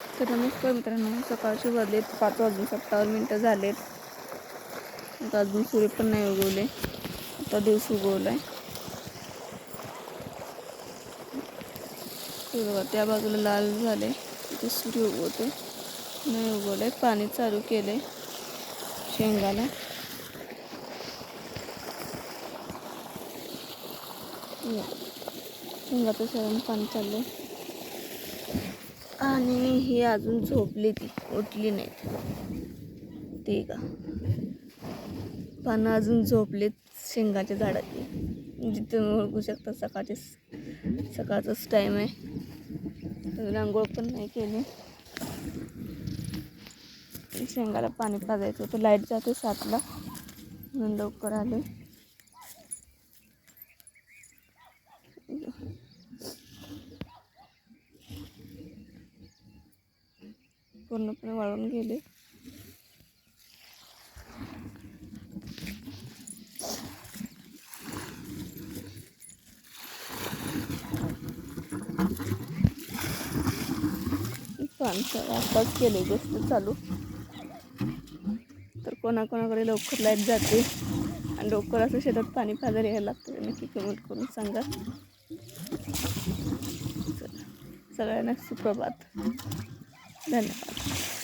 तर नमस्कार मित्रांनो सकाळचे वाजलेत पाच वाजून सत्तावन्न मिनटं झालेत. आता अजून सूर्य पण नाही उगवले. आता दिवस उगवलाय. आहे त्या बाजूला लाल झाले. तिथे सूर्य उगवते नाही उगवलंय. पाणी चालू केलंय. शेंगाला. शेंगाचं सगळं पाणी चाललंय. आणि ही अजून झोपली ती उठली नाहीत. ते का? पानं अजून झोपलेत शेंगाच्या झाडाची जिथे ओळखू शकता सकाळचे सकाळचाच टाईम आहे. रांगोळ पण नाही केली. शेंगाला पाणी पाजायचं होतं. लाइट जाते सातला. म्हणून लवकर आले. पूर्णपणे वाळून गेले. पानसं आत्ताच केले गोष्ट चालू. तर कोणाकोणाकडे लवकर लाइट जाते आणि लवकर असं शेतात पाणी पाजायला यायला लागतं नक्की कमेंट करून सांगा. सगळ्यांना सुप्रभात. 那네 맞.